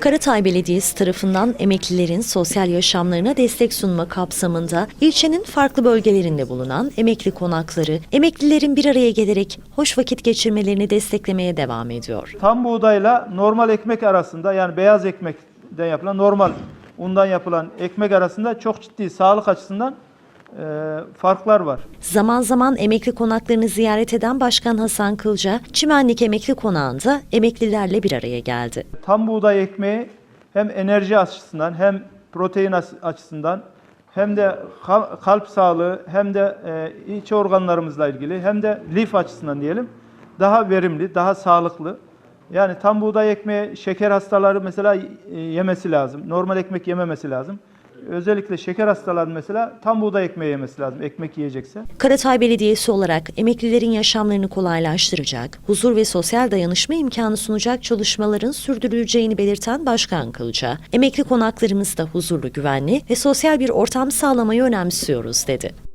Karatay Belediyesi tarafından emeklilerin sosyal yaşamlarına destek sunma kapsamında ilçenin farklı bölgelerinde bulunan emekli konakları, emeklilerin bir araya gelerek hoş vakit geçirmelerini desteklemeye devam ediyor. Tam buğdayla normal ekmek arasında yani beyaz ekmekten yapılan normal undan yapılan ekmek arasında çok ciddi sağlık açısından farklar var. Zaman zaman emekli konaklarını ziyaret eden Başkan Hasan Kılca, Çimenlik Emekli Konağı'nda emeklilerle bir araya geldi. Tam buğday ekmeği hem enerji açısından hem protein açısından hem de kal- kalp sağlığı hem de e, iç organlarımızla ilgili hem de lif açısından diyelim daha verimli, daha sağlıklı. Yani tam buğday ekmeği şeker hastaları mesela e, yemesi lazım. Normal ekmek yememesi lazım. Özellikle şeker hastaları mesela tam buğday ekmeği yemesi lazım ekmek yiyecekse. Karatay Belediyesi olarak emeklilerin yaşamlarını kolaylaştıracak, huzur ve sosyal dayanışma imkanı sunacak çalışmaların sürdürüleceğini belirten Başkan Kılca, emekli konaklarımızda huzurlu, güvenli ve sosyal bir ortam sağlamayı önemsiyoruz dedi.